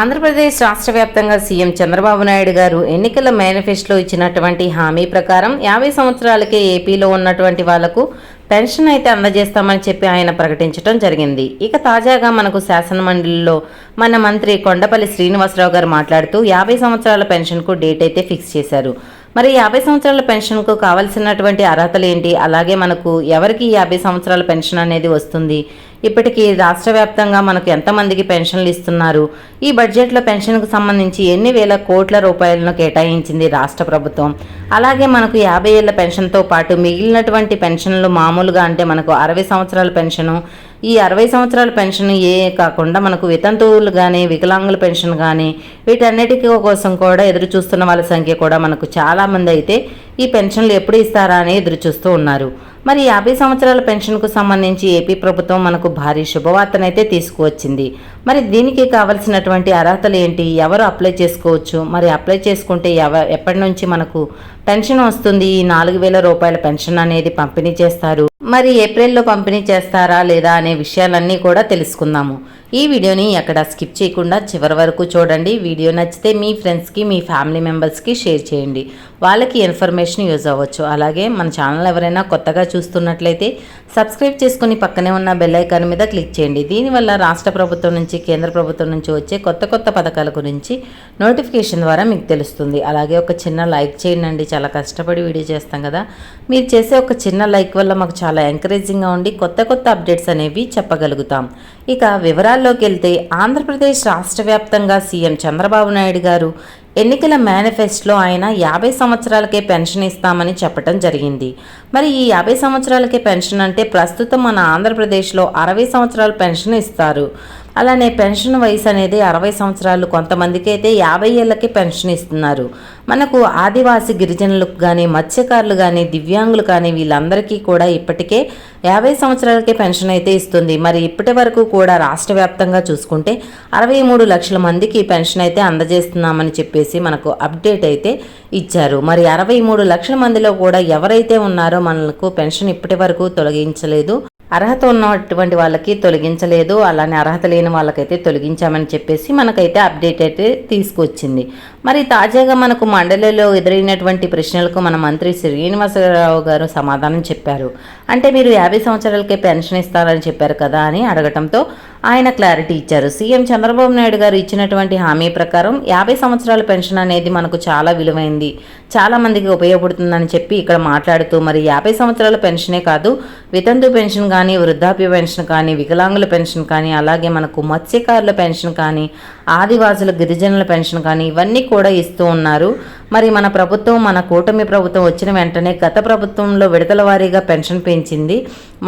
ఆంధ్రప్రదేశ్ రాష్ట్ర వ్యాప్తంగా సీఎం చంద్రబాబు నాయుడు గారు ఎన్నికల మేనిఫెస్టోలో ఇచ్చినటువంటి హామీ ప్రకారం యాభై సంవత్సరాలకే ఏపీలో ఉన్నటువంటి వాళ్ళకు పెన్షన్ అయితే అందజేస్తామని చెప్పి ఆయన ప్రకటించడం జరిగింది. ఇక తాజాగా మనకు శాసనమండలిలో మన మంత్రి కొండపల్లి శ్రీనివాసరావు గారు మాట్లాడుతూ యాభై సంవత్సరాల పెన్షన్కు డేట్ అయితే ఫిక్స్ చేశారు. మరి యాభై సంవత్సరాల పెన్షన్కు కావాల్సినటువంటి అర్హతలు ఏంటి? అలాగే మనకు ఎవరికి యాభై సంవత్సరాల పెన్షన్ అనేది వస్తుంది? ఇప్పటికీ రాష్ట్ర వ్యాప్తంగా మనకు ఎంతమందికి పెన్షన్లు ఇస్తున్నారు? ఈ బడ్జెట్లో పెన్షన్కు సంబంధించి ఎన్ని వేల కోట్ల రూపాయలను కేటాయించింది రాష్ట్ర ప్రభుత్వం? అలాగే మనకు యాభై ఏళ్ళ పెన్షన్తో పాటు మిగిలినటువంటి పెన్షన్లు మామూలుగా అంటే మనకు అరవై సంవత్సరాల పెన్షను ఈ అరవై సంవత్సరాల పెన్షన్ ఏ కాకుండా మనకు వితంతువులు కానీ వికలాంగుల పెన్షన్ కానీ వీటన్నిటికీ కోసం కూడా ఎదురు చూస్తున్న వాళ్ళ సంఖ్య కూడా మనకు చాలామంది అయితే ఈ పెన్షన్లు ఎప్పుడు ఇస్తారా అని ఎదురు చూస్తూ ఉన్నారు. మరి యాభై సంవత్సరాల పెన్షన్కు సంబంధించి ఏపీ ప్రభుత్వం మనకు భారీ శుభవార్తనైతే తీసుకువచ్చింది. మరి దీనికి కావలసినటువంటి అర్హతలు ఏంటి? ఎవరు అప్లై చేసుకోవచ్చు? మరి అప్లై చేసుకుంటే ఎవ ఎప్పటి నుంచి మనకు పెన్షన్ వస్తుంది? ఈ నాలుగు వేల రూపాయల పెన్షన్ అనేది పంపిణీ చేస్తారు. మరి ఏప్రిల్లో పంపిణీ చేస్తారా లేదా అనే విషయాలన్నీ కూడా తెలుసుకుందాము. ఈ వీడియోని ఎక్కడ స్కిప్ చేయకుండా చివరి వరకు చూడండి. వీడియో నచ్చితే మీ ఫ్రెండ్స్కి మీ ఫ్యామిలీ మెంబర్స్కి షేర్ చేయండి. వాళ్ళకి ఇన్ఫర్మేషన్ యూజ్ అవ్వచ్చు. అలాగే మన ఛానల్ ఎవరైనా కొత్తగా చూస్తున్నట్లయితే సబ్స్క్రైబ్ చేసుకుని పక్కనే ఉన్న బెల్ ఐకాన్ మీద క్లిక్ చేయండి. దీనివల్ల రాష్ట్ర ప్రభుత్వం నుంచి కేంద్ర ప్రభుత్వం నుంచి వచ్చే కొత్త కొత్త పథకాల గురించి నోటిఫికేషన్ ద్వారా మీకు తెలుస్తుంది. అలాగే ఒక చిన్న లైక్ చేయండి. చాలా కష్టపడి వీడియో చేస్తాం కదా. మీరు చేసే ఒక చిన్న లైక్ వల్ల మాకు చాలా ఎంకరేజింగ్గా ఉండి కొత్త కొత్త అప్డేట్స్ అనేవి చెప్పగలుగుతాం. ఇక వివరాల్లోకి వెళ్తే ఆంధ్రప్రదేశ్ రాష్ట్ర వ్యాప్తంగా సీఎం చంద్రబాబు నాయుడు గారు ఎన్నికల మేనిఫెస్టోలో ఆయన యాభై సంవత్సరాలకే పెన్షన్ ఇస్తామని చెప్పడం జరిగింది. మరి ఈ యాభై సంవత్సరాలకే పెన్షన్ అంటే ప్రస్తుతం మన ఆంధ్రప్రదేశ్లో అరవై సంవత్సరాల పెన్షన్ ఇస్తారు. అలానే పెన్షన్ వయసు అనేది అరవై సంవత్సరాలు. కొంతమందికి అయితే యాభై ఏళ్ళకి పెన్షన్ ఇస్తున్నారు. మనకు ఆదివాసి గిరిజనులకు కానీ మత్స్యకారులు కానీ దివ్యాంగులు కానీ వీళ్ళందరికీ కూడా ఇప్పటికే యాభై సంవత్సరాలకే పెన్షన్ అయితే ఇస్తుంది. మరి ఇప్పటి వరకు కూడా రాష్ట్ర వ్యాప్తంగా చూసుకుంటే అరవై మూడు లక్షల మందికి పెన్షన్ అయితే అందజేస్తున్నామని చెప్పేసి మనకు అప్డేట్ అయితే ఇచ్చారు. మరి అరవై మూడు లక్షల మందిలో కూడా ఎవరైతే ఉన్నారో మనకు పెన్షన్ ఇప్పటి వరకు తొలగించలేదు. అర్హత ఉన్నటువంటి వాళ్ళకి తొలగించలేదు. అలానే అర్హత లేని వాళ్ళకైతే తొలగించామని చెప్పేసి మనకైతే అప్డేట్ అయితే తీసుకొచ్చింది. మరి తాజాగా మనకు మండలిలో ఎదురైనటువంటి ప్రశ్నలకు మన మంత్రి శ్రీనివాసరావు గారు సమాధానం చెప్పారు. అంటే మీరు యాభై సంవత్సరాలకే పెన్షన్ ఇస్తారని చెప్పారు కదా అని అడగటంతో ఆయన క్లారిటీ ఇచ్చారు. సీఎం చంద్రబాబు నాయుడు గారు ఇచ్చినటువంటి హామీ ప్రకారం యాభై సంవత్సరాల పెన్షన్ అనేది మనకు చాలా విలువైంది. చాలా మందికి ఉపయోగపడుతుందని చెప్పి ఇక్కడ మాట్లాడుతూ మరి యాభై సంవత్సరాల పెన్షనే కాదు వితంతు పెన్షన్ కానీ వృద్ధాప్య పెన్షన్ కానీ వికలాంగుల పెన్షన్ కానీ అలాగే మనకు మత్స్యకారుల పెన్షన్ కానీ ఆదివాసుల గిరిజనుల పెన్షన్ కానీ ఇవన్నీ కూడా ఇస్తూ ఉన్నారు. మరి మన ప్రభుత్వం మన కూటమి ప్రభుత్వం వచ్చిన వెంటనే గత ప్రభుత్వంలో విడతల వారీగా పెన్షన్ పెంచింది.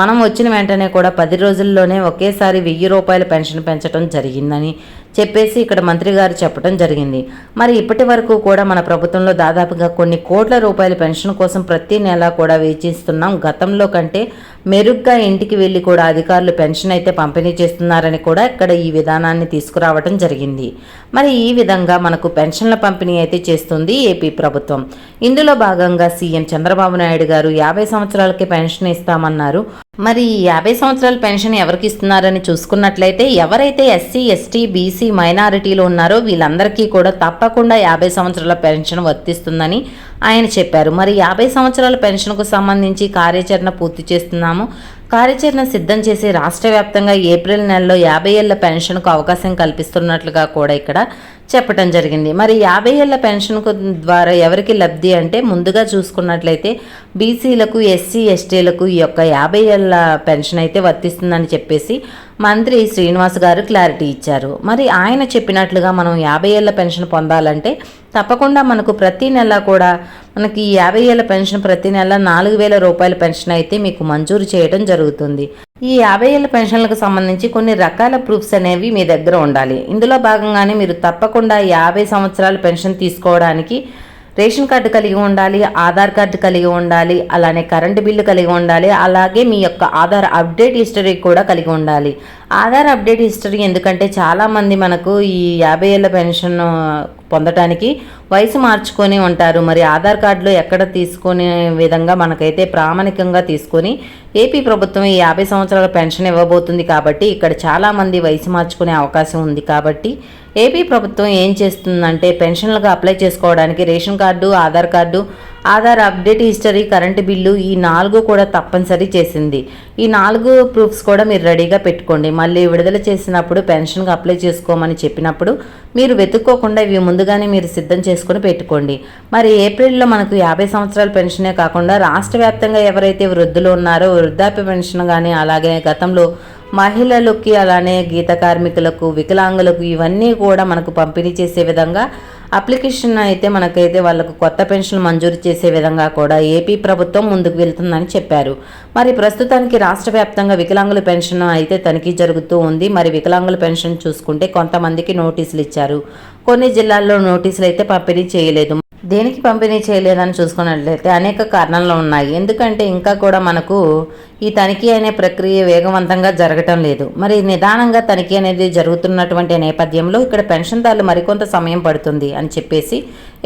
మనం వచ్చిన వెంటనే కూడా పది రోజుల్లోనే ఒకేసారి వెయ్యి రూపాయల పెన్షన్ పెంచడం జరిగిందని చెప్పేసి ఇక్కడ మంత్రి గారు చెప్పడం జరిగింది. మరి ఇప్పటి వరకు కూడా మన ప్రభుత్వంలో దాదాపుగా కొన్ని కోట్ల రూపాయల పెన్షన్ కోసం ప్రతి నెల కూడా వేచిస్తున్నాం గతంలో కంటే మెరుగ్గా ఇంటికి వెళ్ళి కూడా అధికారులు పెన్షన్ అయితే పంపిణీ చేస్తున్నారని కూడా ఇక్కడ ఈ విధానాన్ని తీసుకురావడం జరిగింది. మరి ఈ విధంగా మనకు పెన్షన్ల పంపిణీ అయితే చేస్తుంది. ఏపీ ప్రభుత్వం. ఇందులో భాగంగా సీఎం చంద్రబాబు నాయుడు గారు యాభై సంవత్సరాలకి పెన్షన్ ఇస్తామన్నారు. మరి యాభై సంవత్సరాల పెన్షన్ ఎవరికి ఇస్తున్నారని చూసుకున్నట్లయితే ఎవరైతే ఎస్సీ ఎస్టీ బీసీ మైనారిటీలు ఉన్నారో వీళ్ళందరికీ కూడా తప్పకుండా యాభై సంవత్సరాల పెన్షన్ వర్తిస్తుందని ఆయన చెప్పారు. మరి యాభై సంవత్సరాల పెన్షన్కు సంబంధించి కార్యాచరణ పూర్తి చేస్తున్నాము. కార్యాచరణ సిద్ధం చేసి రాష్ట్ర వ్యాప్తంగా ఏప్రిల్ నెలలో యాభై ఏళ్ళ పెన్షన్కు అవకాశం కల్పిస్తున్నట్లుగా కూడా ఇక్కడ చెప్పడం జరిగింది. మరి యాభై ఏళ్ళ పెన్షన్ ద్వారా ఎవరికి లబ్ధి అంటే ముందుగా చూసుకున్నట్లయితే బీసీలకు ఎస్సీ ఎస్టీలకు ఈ యొక్క యాభై ఏళ్ళ పెన్షన్ అయితే వర్తిస్తుందని చెప్పేసి మంత్రి శ్రీనివాస్ గారు క్లారిటీ ఇచ్చారు. మరి ఆయన చెప్పినట్లుగా మనం యాభై ఏళ్ళ పెన్షన్ పొందాలంటే తప్పకుండా మనకు ప్రతి నెల కూడా మనకి ఈ యాభై ఏళ్ళ పెన్షన్ ప్రతి నెల నాలుగు వేల రూపాయల పెన్షన్ అయితే మీకు మంజూరు చేయడం జరుగుతుంది. ఈ యాభై ఏళ్ళ పెన్షన్లకు సంబంధించి కొన్ని రకాల ప్రూఫ్స్ అనేవి మీ దగ్గర ఉండాలి. ఇందులో భాగంగానే మీరు తప్పకుండా యాభై సంవత్సరాల పెన్షన్ తీసుకోవడానికి రేషన్ కార్డు కలిగి ఉండాలి ఆధార్ కార్డు కలిగి ఉండాలి అలానే కరెంటు బిల్లు కలిగి ఉండాలి అలాగే మీ యొక్క ఆధార్ అప్డేట్ హిస్టరీ కూడా కలిగి ఉండాలి. ఆధార్ అప్డేట్ హిస్టరీ ఎందుకంటే చాలామంది మనకు ఈ యాభై ఏళ్ళ పెన్షన్ పొందటానికి వయసు మార్చుకొని ఉంటారు. మరి ఆధార్ కార్డులో ఎక్కడ తీసుకునే విధంగా మనకైతే ప్రామాణికంగా తీసుకొని ఏపీ ప్రభుత్వం ఈ యాభై సంవత్సరాల పెన్షన్ ఇవ్వబోతుంది కాబట్టి ఇక్కడ చాలామంది వయసు మార్చుకునే అవకాశం ఉంది కాబట్టి ఏపీ ప్రభుత్వం ఏం చేస్తుందంటే పెన్షన్లకు అప్లై చేసుకోవడానికి ration card Aadhaar card Aadhaar update history current bill ఈ నాలుగు కూడా తప్పనిసరి చేసింది. ఈ నాలుగు ప్రూఫ్స్ కూడా మీరు రెడీగా పెట్టుకోండి. మళ్ళీ విడుదల చేసినప్పుడు పెన్షన్కి అప్లై చేసుకోమని చెప్పినప్పుడు మీరు వెతుక్కోకుండా ఇవి ముందుగానే మీరు సిద్ధం చేసుకొని పెట్టుకోండి. మరి ఏప్రిల్లో మనకు యాభై సంవత్సరాల పెన్షనే కాకుండా రాష్ట్ర వ్యాప్తంగా ఎవరైతే వృద్ధులు ఉన్నారో వృద్ధాప్య పెన్షన్ కానీ అలాగే గతంలో మహిళలకి అలానే గీత కార్మికులకు వికలాంగులకు ఇవన్నీ కూడా మనకు పంపిణీ చేసే విధంగా అప్లికేషన్ అయితే మనకైతే వాళ్ళకు కొత్త పెన్షన్ మంజూరు చేసే విధంగా కూడా ఏపీ ప్రభుత్వం ముందుకు వెళ్తుందని చెప్పారు. మరి ప్రస్తుతానికి రాష్ట్ర వ్యాప్తంగా వికలాంగుల పెన్షన్ అయితే తనిఖీ జరుగుతూ ఉంది. మరి వికలాంగుల పెన్షన్ చూసుకుంటే కొంతమందికి నోటీసులు ఇచ్చారు. కొన్ని జిల్లాల్లో నోటీసులు అయితే పంపిణీ చేయలేదు. దేనికి పంపిణీ చేయలేదని చూసుకున్నట్లయితే అనేక కారణాలు ఉన్నాయి. ఎందుకంటే ఇంకా కూడా మనకు ఈ తనిఖీ అనే ప్రక్రియ వేగవంతంగా జరగటం లేదు. మరి నిదానంగా తనిఖీ అనేది జరుగుతున్నటువంటి నేపథ్యంలో ఇక్కడ పెన్షన్దారులు మరికొంత సమయం పడుతుంది అని చెప్పేసి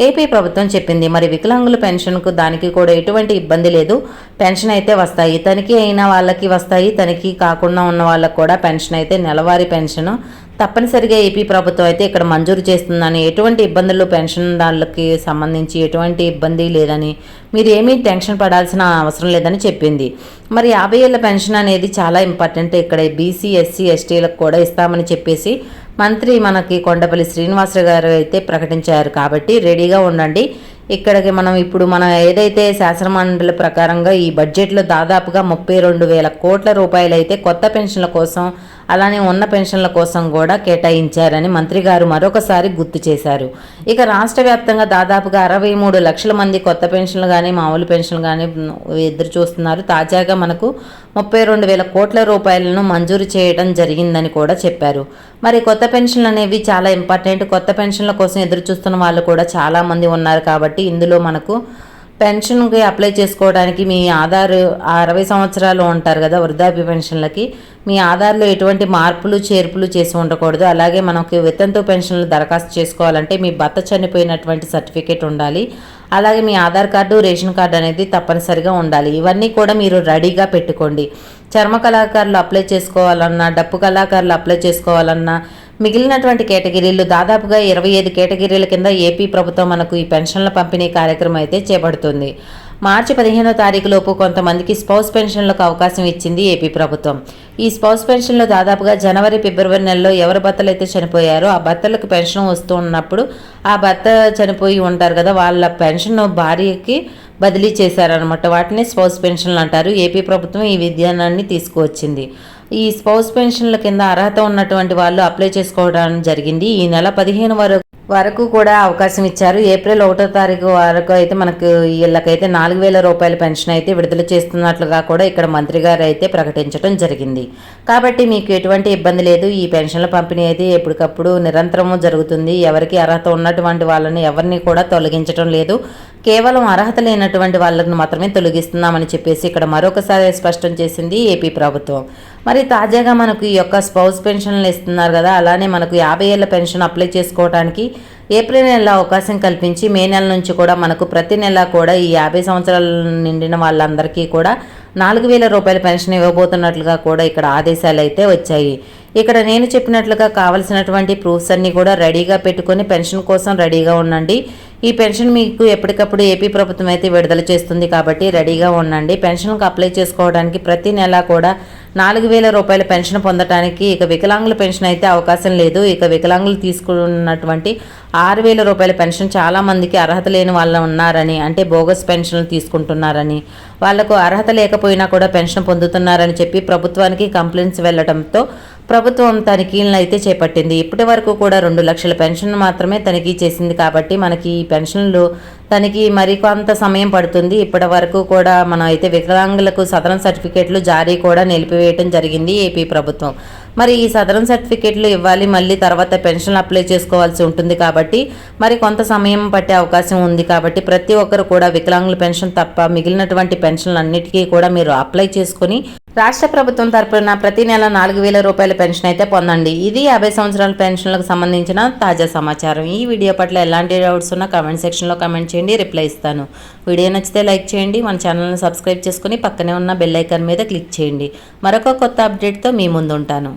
ఏపీ ప్రభుత్వం చెప్పింది. మరి వికలాంగుల పెన్షన్కు దానికి కూడా ఎటువంటి ఇబ్బంది లేదు. పెన్షన్ అయితే వస్తాయి. తనిఖీ అయిన వాళ్ళకి వస్తాయి. తనిఖీ కాకుండా ఉన్న వాళ్ళకి కూడా పెన్షన్ అయితే నెలవారీ పెన్షన్ తప్పనిసరిగా ఏపీ ప్రభుత్వం అయితే ఇక్కడ మంజూరు చేస్తుందని ఎటువంటి ఇబ్బందులు పెన్షన్దారులకి సంబంధించి ఎటువంటి ఇబ్బంది లేదని మీరు ఏమీ టెన్షన్ పడాల్సిన అవసరం లేదని చెప్పింది. మరి యాభై ఏళ్ళ పెన్షన్ అనేది చాలా ఇంపార్టెంట్. ఇక్కడ బీసీ ఎస్సీ ఎస్టీలకు కూడా ఇస్తామని చెప్పేసి మంత్రి మనకి కొండపల్లి శ్రీనివాసరావు గారు అయితే ప్రకటించారు. కాబట్టి రెడీగా ఉండండి. ఇక్కడికి మనం ఇప్పుడు మనం ఏదైతే శాసనమండలి ప్రకారంగా ఈ బడ్జెట్లో దాదాపుగా ముప్పై రెండు వేల కోట్ల రూపాయలు అయితే కొత్త పెన్షన్ల కోసం అలానే ఉన్న పెన్షన్ల కోసం కూడా కేటాయించారని మంత్రి గారు మరొకసారి గుర్తు చేశారు. ఇక రాష్ట్ర వ్యాప్తంగా దాదాపుగా అరవై మూడు లక్షల మంది కొత్త పెన్షన్లు కానీ మామూలు పెన్షన్లు కానీ ఎదురు చూస్తున్నారు. తాజాగా మనకు ముప్పై రెండు వేల కోట్ల రూపాయలను మంజూరు చేయడం జరిగిందని కూడా చెప్పారు. మరి కొత్త పెన్షన్లు అనేవి చాలా ఇంపార్టెంట్. కొత్త పెన్షన్ల కోసం ఎదురు చూస్తున్న వాళ్ళు కూడా చాలామంది ఉన్నారు కాబట్టి ఇందులో మనకు పెన్షన్కి అప్లై చేసుకోవడానికి మీ ఆధార్ అరవై సంవత్సరాలు ఉంటారు కదా వృద్ధాప్య పెన్షన్లకి మీ ఆధార్లో ఎటువంటి మార్పులు చేర్పులు చేసి ఉండకూడదు. అలాగే మనకి వితంతు పెన్షన్లు దరఖాస్తు చేసుకోవాలంటే మీ భర్త చనిపోయినటువంటి సర్టిఫికేట్ ఉండాలి. అలాగే మీ ఆధార్ కార్డు రేషన్ కార్డు అనేది తప్పనిసరిగా ఉండాలి. ఇవన్నీ కూడా మీరు రెడీగా పెట్టుకోండి. చర్మ కళాకారులు అప్లై చేసుకోవాలన్నా డప్పు కళాకారులు అప్లై చేసుకోవాలన్నా మిగిలినటువంటి కేటగిరీలు దాదాపుగా ఇరవై ఐదు కేటగిరీల కింద ఏపీ ప్రభుత్వం మనకు ఈ పెన్షన్ల పంపిణీ కార్యక్రమం అయితే చేపడుతుంది. మార్చి పదిహేనో తారీఖులోపు కొంతమందికి స్పౌస్ పెన్షన్లకు అవకాశం ఇచ్చింది ఏపీ ప్రభుత్వం. ఈ స్పౌస్ పెన్షన్లో దాదాపుగా జనవరి ఫిబ్రవరి నెలలో ఎవరి భర్తలు అయితే చనిపోయారో ఆ భర్తలకు పెన్షన్ వస్తూ ఉన్నప్పుడు ఆ భర్త చనిపోయి ఉంటారు కదా వాళ్ళ పెన్షన్ భార్యకి బదిలీ చేశారనమాట వాటిని స్పౌస్ పెన్షన్లు అంటారు. ఏపీ ప్రభుత్వం ఈ విధానాన్ని తీసుకువచ్చింది. ఈ స్పౌస్ పెన్షన్ల కింద అర్హత ఉన్నటువంటి వాళ్ళు అప్లై చేసుకోవడం జరిగింది. ఈ నెల పదిహేను వరకు వరకు కూడా అవకాశం ఇచ్చారు. ఏప్రిల్ ఒకటో తారీఖు వరకు అయితే మనకు వీళ్ళకైతే నాలుగు వేల రూపాయల పెన్షన్ అయితే విడుదల చేస్తున్నట్లుగా కూడా ఇక్కడ మంత్రి గారు అయితే ప్రకటించడం జరిగింది. కాబట్టి మీకు ఎటువంటి ఇబ్బంది లేదు. ఈ పెన్షన్ల పంపిణీ అయితే ఎప్పటికప్పుడు నిరంతరము జరుగుతుంది. ఎవరికి అర్హత ఉన్నటువంటి వాళ్ళని ఎవరిని కూడా తొలగించడం లేదు. కేవలం అర్హత లేనటువంటి వాళ్ళని మాత్రమే తొలగిస్తున్నామని చెప్పేసి ఇక్కడ మరొకసారి స్పష్టం చేసింది ఏపీ ప్రభుత్వం. మరి తాజాగా మనకు ఈ యొక్క స్పౌస్ పెన్షన్లు ఇస్తున్నారు కదా అలానే మనకు యాభై ఏళ్ళ పెన్షన్ అప్లై చేసుకోవడానికి ఏప్రిల్ నెల అవకాశం కల్పించి మే నెల నుంచి కూడా మనకు ప్రతి నెల కూడా ఈ యాభై సంవత్సరాలు నిండిన వాళ్ళందరికీ కూడా నాలుగు వేల రూపాయల పెన్షన్ ఇవ్వబోతున్నట్లుగా కూడా ఇక్కడ ఆదేశాలు అయితే వచ్చాయి. ఇక్కడ నేను చెప్పినట్లుగా కావలసినటువంటి ప్రూఫ్స్ అన్నీ కూడా రెడీగా పెట్టుకొని పెన్షన్ కోసం రెడీగా ఉండండి. ఈ పెన్షన్ మీకు ఎప్పటికప్పుడు ఏపీ ప్రభుత్వం అయితే విడుదల చేస్తుంది కాబట్టి రెడీగా ఉండండి. పెన్షన్కి అప్లై చేసుకోవడానికి ప్రతి నెల కూడా నాలుగు వేల రూపాయల పెన్షన్ పొందడానికి ఇక వికలాంగుల పెన్షన్ అయితే అవకాశం లేదు. ఇక వికలాంగులు తీసుకున్నటువంటి ఆరు వేల రూపాయల పెన్షన్ చాలామందికి అర్హత లేని వాళ్ళు ఉన్నారని అంటే బోగస్ పెన్షన్లు తీసుకుంటున్నారని వాళ్ళకు అర్హత లేకపోయినా కూడా పెన్షన్ పొందుతున్నారని చెప్పి ప్రభుత్వానికి కంప్లైంట్స్ వెళ్ళడంతో ప్రభుత్వం తనిఖీలను అయితే చేపట్టింది. ఇప్పటి వరకు కూడా రెండు లక్షల పెన్షన్ మాత్రమే తనిఖీ చేసింది కాబట్టి మనకి ఈ పెన్షన్లు దానికి మరికొంత సమయం పడుతుంది. ఇప్పటి వరకు కూడా మనం అయితే వికలాంగులకు సదరన్ సర్టిఫికేట్లు జారీ కూడా నిలిపివేయటం జరిగింది ఏపీ ప్రభుత్వం. మరి ఈ సదరన్ సర్టిఫికేట్లు ఇవ్వాలి మళ్ళీ తర్వాత పెన్షన్ అప్లై చేసుకోవాల్సి ఉంటుంది కాబట్టి మరి కొంత సమయం పట్టే అవకాశం ఉంది కాబట్టి ప్రతి ఒక్కరు కూడా వికలాంగుల పెన్షన్ తప్ప మిగిలినటువంటి పెన్షన్లు అన్నిటికీ కూడా మీరు అప్లై చేసుకుని రాష్ట్ర ప్రభుత్వం తరపున ప్రతి నెల నాలుగు వేల రూపాయల పెన్షన్ అయితే పొందండి. ఇది యాభై సంవత్సరాల పెన్షన్లకు సంబంధించిన తాజా సమాచారం. ఈ వీడియో పట్ల ఎలాంటి డౌట్స్ ఉన్నా కామెంట్ సెక్షన్లో కామెంట్ చేయండి రిప్లై ఇస్తాను. వీడియో నచ్చితే లైక్ చేయండి మన ఛానల్ని సబ్స్క్రైబ్ చేసుకుని పక్కనే ఉన్న బెల్ ఐకాన్ మీద క్లిక్ చేయండి. మరొక కొత్త అప్డేట్తో మీ ముందు ఉంటాను